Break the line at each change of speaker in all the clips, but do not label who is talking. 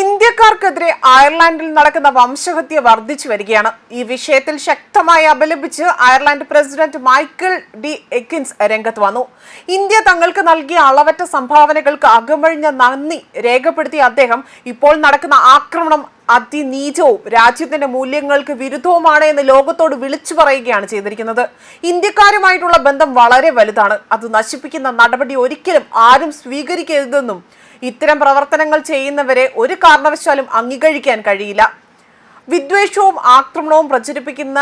ഇന്ത്യക്കാർക്കെതിരെ അയർലാൻഡിൽ നടക്കുന്ന വംശഹത്യ വർദ്ധിച്ചു വരികയാണ്. ഈ വിഷയത്തിൽ ശക്തമായി അപലപിച്ച് Ireland president Michael D Higgins രംഗത്ത് വന്നു. ഇന്ത്യ തങ്ങൾക്ക് നൽകിയ അളവറ്റ സംഭാവനകൾക്ക് അകമഴിഞ്ഞ നന്ദി രേഖപ്പെടുത്തിയ അദ്ദേഹം ഇപ്പോൾ നടക്കുന്ന ആക്രമണം അതിനീചവും രാജ്യത്തിന്റെ മൂല്യങ്ങൾക്ക് വിരുദ്ധവുമാണ് എന്ന് ലോകത്തോട് വിളിച്ചു പറയുകയാണ് ചെയ്തിരിക്കുന്നത്. ഇന്ത്യക്കാരുമായിട്ടുള്ള ബന്ധം വളരെ വലുതാണ്. അത് നശിപ്പിക്കുന്ന നടപടി ഒരിക്കലും ആരും സ്വീകരിക്കരുതെന്നും ഇത്തരം പ്രവർത്തനങ്ങൾ ചെയ്യുന്നവരെ ഒരു കാരണവശാലും അംഗീകരിക്കാൻ കഴിയില്ല. വിദ്വേഷവും ആക്രമണവും പ്രചരിപ്പിക്കുന്ന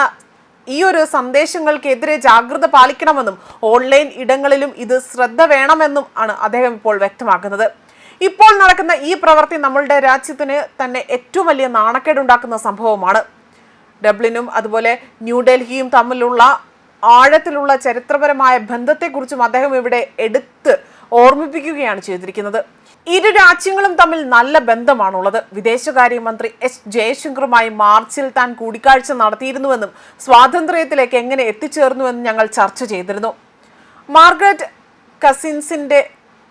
ഈ ഒരു സന്ദേശങ്ങൾക്കെതിരെ ജാഗ്രത പാലിക്കണമെന്നും ഓൺലൈൻ ഇടങ്ങളിലും ഇത് ശ്രദ്ധ വേണമെന്നും ആണ് അദ്ദേഹം ഇപ്പോൾ വ്യക്തമാക്കുന്നത്. ഇപ്പോൾ നടക്കുന്ന ഈ പ്രവൃത്തി നമ്മളുടെ രാജ്യത്തിന് തന്നെ ഏറ്റവും വലിയ നാണക്കേടുണ്ടാക്കുന്ന സംഭവമാണ്. ഡബ്ലിനും അതുപോലെ ന്യൂഡൽഹിയും തമ്മിലുള്ള ആഴത്തിലുള്ള ചരിത്രപരമായ ബന്ധത്തെക്കുറിച്ചും അദ്ദേഹം ഇവിടെ എടുത്ത് ഓർമ്മിപ്പിക്കുകയാണ് ചെയ്തിരിക്കുന്നത്. ഇരു രാജ്യങ്ങളും തമ്മിൽ നല്ല ബന്ധമാണുള്ളത്. വിദേശകാര്യമന്ത്രി എസ് ജയശങ്കറുമായി മാർച്ചിൽ താൻ കൂടിക്കാഴ്ച നടത്തിയിരുന്നുവെന്നും സ്വാതന്ത്ര്യത്തിലേക്ക് എങ്ങനെ എത്തിച്ചേർന്നുവെന്നും ഞങ്ങൾ ചർച്ച ചെയ്തിരുന്നു. മാർഗരറ്റ് കസിൻസിന്റെ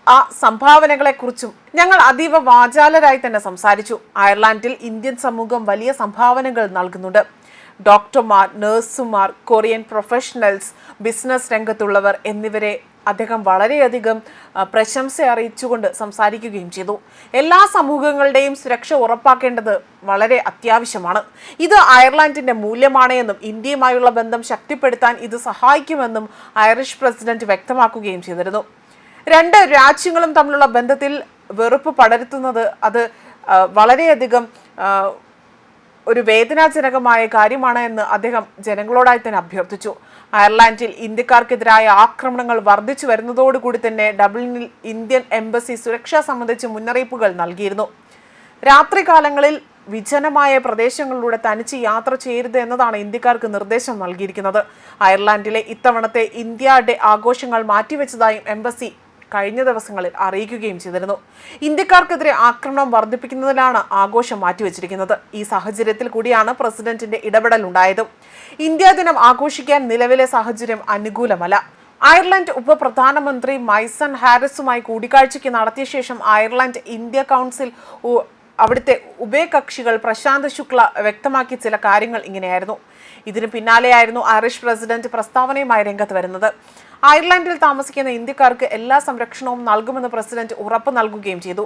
ആ സംഭാവനകളെക്കുറിച്ചും ഞങ്ങൾ അതീവ വാചാലരായി തന്നെ സംസാരിച്ചു. അയർലാൻഡിൽ ഇന്ത്യൻ സമൂഹം വലിയ സംഭാവനകൾ നൽകുന്നുണ്ട്. ഡോക്ടർമാർ നഴ്സുമാർ കൊറിയൻ പ്രൊഫഷണൽസ് ബിസിനസ് രംഗത്തുള്ളവർ എന്നിവരെ അദ്ദേഹം വളരെയധികം പ്രശംസ അറിയിച്ചുകൊണ്ട് സംസാരിക്കുകയും ചെയ്തു. എല്ലാ സമൂഹങ്ങളുടെയും സുരക്ഷ ഉറപ്പാക്കേണ്ടത് വളരെ അത്യാവശ്യമാണ്. ഇത് അയർലാൻഡിന്റെ മൂല്യമാണ് എന്നും ഇന്ത്യയുമായുള്ള ബന്ധം ശക്തിപ്പെടുത്താൻ ഇത് സഹായിക്കുമെന്നും ഐറിഷ് പ്രസിഡന്റ് വ്യക്തമാക്കുകയും ചെയ്തിരുന്നു. രണ്ട് രാജ്യങ്ങളും തമ്മിലുള്ള ബന്ധത്തിൽ വെറുപ്പ് പടരുത്തുന്നത് അത് വളരെയധികം ഒരു വേദനാജനകമായ കാര്യമാണ് എന്ന് അദ്ദേഹം ജനങ്ങളോടായി തന്നെ അഭ്യർത്ഥിച്ചു. അയർലാൻഡിൽ ഇന്ത്യക്കാർക്കെതിരായ ആക്രമണങ്ങൾ വർദ്ധിച്ചു വരുന്നതോടുകൂടി തന്നെ ഡബ്ലിനിൽ ഇന്ത്യൻ എംബസി സുരക്ഷ സംബന്ധിച്ച് മുന്നറിയിപ്പുകൾ നൽകിയിരുന്നു. രാത്രികാലങ്ങളിൽ വിജനമായ പ്രദേശങ്ങളിലൂടെ തനിച്ച് യാത്ര ചെയ്യരുത് എന്നതാണ് ഇന്ത്യക്കാർക്ക് നിർദ്ദേശം നൽകിയിരിക്കുന്നത്. അയർലാൻഡിലെ ഇത്തവണത്തെ ഇന്ത്യ ഡേ ആഘോഷങ്ങൾ മാറ്റിവെച്ചതായും എംബസി കഴിഞ്ഞ ദിവസങ്ങളിൽ അറിയിക്കുകയും ചെയ്തിരുന്നു. ഇന്ത്യക്കാർക്കെതിരെ ആക്രമണം വർദ്ധിപ്പിക്കുന്നതിലാണ് ആഘോഷം മാറ്റിവെച്ചിരിക്കുന്നത്. ഈ സാഹചര്യത്തിൽ കൂടിയാണ് പ്രസിഡന്റിന്റെ ഇടപെടൽ ഉണ്ടായത്. ഇന്ത്യാ ദിനം ആഘോഷിക്കാൻ നിലവിലെ സാഹചര്യം അനുകൂലമല്ല. അയർലൻഡ് ഉപപ്രധാനമന്ത്രി മൈസൺ ഹാരിസുമായി കൂടിക്കാഴ്ചയ്ക്ക് നടത്തിയ ശേഷം അയർലൻഡ് ഇന്ത്യ കൗൺസിൽ അവിടുത്തെ ഉഭയകക്ഷികൾ പ്രശാന്ത് ശുക്ല വ്യക്തമാക്കിയ ചില കാര്യങ്ങൾ ഇങ്ങനെയായിരുന്നു. ഇതിന് പിന്നാലെയായിരുന്നു ഐറിഷ് പ്രസിഡന്റ് പ്രസ്താവനയുമായി രംഗത്ത് വരുന്നത്. അയർലൻഡിൽ താമസിക്കുന്ന ഇന്ത്യക്കാർക്ക് എല്ലാ സംരക്ഷണവും നൽകുമെന്ന് പ്രസിഡന്റ് ഉറപ്പ് നൽകുകയും ചെയ്തു.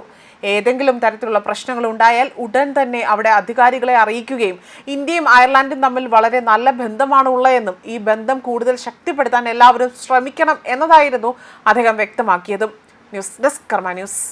ഏതെങ്കിലും തരത്തിലുള്ള പ്രശ്നങ്ങൾ ഉണ്ടായാൽ ഉടൻ തന്നെ അവിടെ അധികാരികളെ അറിയിക്കുകയും ഇന്ത്യയും അയർലൻഡും തമ്മിൽ വളരെ നല്ല ബന്ധമാണ് ഉള്ളതെന്നും ഈ ബന്ധം കൂടുതൽ ശക്തിപ്പെടുത്താൻ എല്ലാവരും ശ്രമിക്കണം എന്നതായിരുന്നു അദ്ദേഹം വ്യക്തമാക്കിയതും. News desk Karma news.